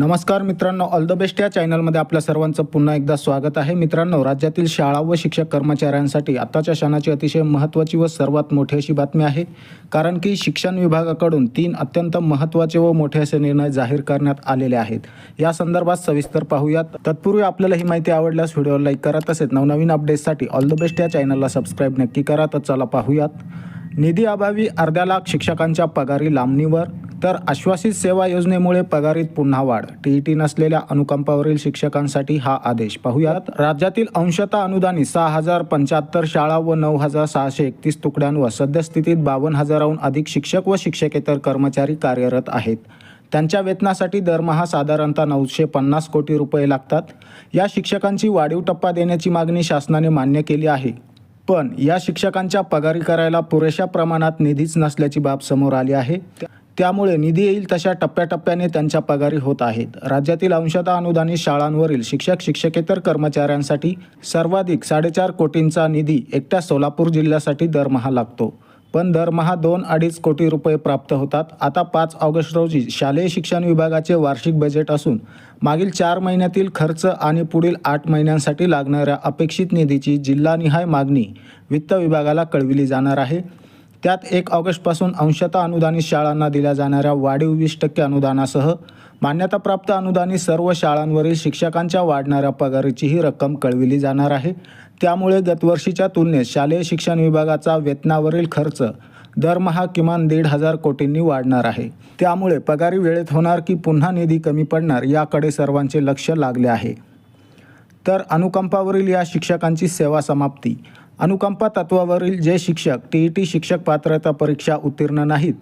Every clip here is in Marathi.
नमस्कार मित्रांनो ऑल द बेस्ट या चॅनलमध्ये आपल्या सर्वांचं पुन्हा एकदा स्वागत आहे. मित्रांनो राज्यातील शाळा व शिक्षक कर्मचाऱ्यांसाठी आताच्या क्षणाची अतिशय महत्त्वाची व सर्वात मोठी अशी बातमी आहे. कारण की शिक्षण विभागाकडून तीन अत्यंत महत्त्वाचे व मोठे असे निर्णय जाहीर करण्यात आलेले आहेत. या संदर्भात सविस्तर पाहूयात. तत्पूर्वी आपल्याला ही माहिती आवडल्यास व्हिडिओ लाईक करा तसेच नवनवीन अपडेट्ससाठी ऑल द बेस्ट या चॅनलला सबस्क्राईब नक्की करा. तर चला पाहूयात. निधी अभावी अर्ध्या लाख शिक्षकांच्या पगारी लांबणीवर तर आश्वासित सेवा योजनेमुळे पगारीत पुन्हा वाढ. टीईटी नसलेल्या अनुकंपावरील शिक्षकांसाठी हा आदेश. पाहूयात. राज्यातील अंशतः अनुदानित सहा हजार पंच्याहत्तर शाळा व नऊ हजार सहाशे एकतीस तुकड्यांवर सद्यस्थितीत बावन्न हजाराहून अधिक शिक्षक व शिक्षकेतर कर्मचारी कार्यरत आहेत. त्यांच्या वेतनासाठी दरमहा साधारणतः नऊशे पन्नास कोटी रुपये लागतात. या शिक्षकांची वाढीव टप्पा देण्याची मागणी शासनाने मान्य केली आहे. पण या शिक्षकांच्या पगारी करायला पुरेशा प्रमाणात निधीच नसल्याची बाब समोर आली आहे. त्या- त्यामुळे निधी येईल तशा टप्प्याटप्प्याने त्यांच्या पगारी होत आहेत. राज्यातील अंशतः अनुदानित शाळांवरील शिक्षक शिक्षकेतर कर्मचाऱ्यांसाठी सर्वाधिक साडेचार कोटींचा निधी एकट्या सोलापूर जिल्ह्यासाठी दरमहा लागतो. पण दरमहा दोन अडीच कोटी रुपये प्राप्त होतात. आता पाच ऑगस्ट रोजी शालेय शिक्षण विभागाचे वार्षिक बजेट असून मागील चार महिन्यातील खर्च आणि पुढील आठ महिन्यांसाठी लागणाऱ्या अपेक्षित निधीची जिल्हानिहाय मागणी वित्त विभागाला कळविली जाणार आहे. त्यात एक ऑगस्टपासून अंशतः अनुदानित शाळांना दिल्या जाणाऱ्या वाढीव वीस टक्के अनुदानासह मान्यताप्राप्त अनुदानित सर्व शाळांवरील शिक्षकांच्या वाढणाऱ्या पगारीची ही रक्कम कळविली जाणार आहे. त्यामुळे गतवर्षीच्या तुलनेत शालेय शिक्षण विभागाचा वेतनावरील खर्च दरमहा किमान दीड हजार कोटींनी वाढणार आहे. त्यामुळे पगारी वेळेत होणार की पुन्हा निधी कमी पडणार याकडे सर्वांचे लक्ष लागले आहे. तर अनुकंपावरील या शिक्षकांची सेवा समाप्ती. अनुकंपा तत्वावरील जे शिक्षक टी ई टी शिक्षक पात्रता परीक्षा उत्तीर्ण नाहीत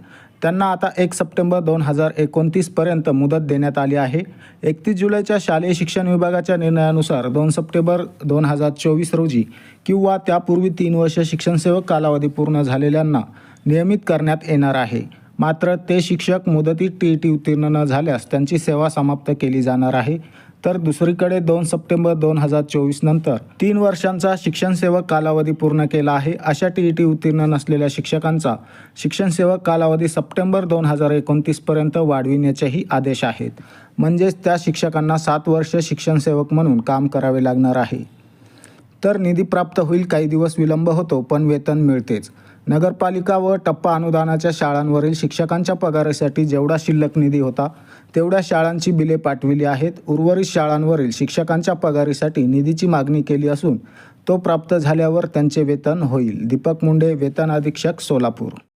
त्यांना आता एक सप्टेंबर दोन हजार एकोणतीसपर्यंत मुदत देण्यात आली आहे. एकतीस जुलैच्या शालेय शिक्षण विभागाच्या निर्णयानुसार दोन सप्टेंबर दोन हजार चोवीस रोजी किंवा त्यापूर्वी तीन वर्ष शिक्षणसेवक कालावधी पूर्ण झालेल्यांना नियमित करण्यात येणार आहे. मात्र ते शिक्षक मुदतीत टी ई टी उत्तीर्ण न झाल्यास त्यांची सेवा समाप्त केली जाणार आहे. तर दुसरीकडे दोन सप्टेंबर दोन हजार चोवीस नंतर तीन वर्षांचा शिक्षण सेवक कालावधी पूर्ण केला आहे. अशा टी ई टी उत्तीर्ण नसलेल्या शिक्षकांचा शिक्षण सेवक कालावधी सप्टेंबर दोन हजार एकोणतीसपर्यंत वाढविण्याचेही आदेश आहेत. म्हणजेच त्या शिक्षकांना सात वर्ष शिक्षण सेवक म्हणून काम करावे लागणार आहे. तर निधी प्राप्त होईल काही दिवस विलंब होतो पण वेतन मिळतेच. नगरपालिका व टप्पा अनुदानाच्या शाळांवरील शिक्षकांच्या पगारासाठी जेवढा शिल्लक निधी होता तेवढ्या शाळांची बिले पाठविली आहेत. उर्वरित शाळांवरील शिक्षकांच्या पगारीसाठी निधीची मागणी केली असून तो प्राप्त झाल्यावर त्यांचे वेतन होईल. दीपक मुंडे वेतन अधीक्षक सोलापूर.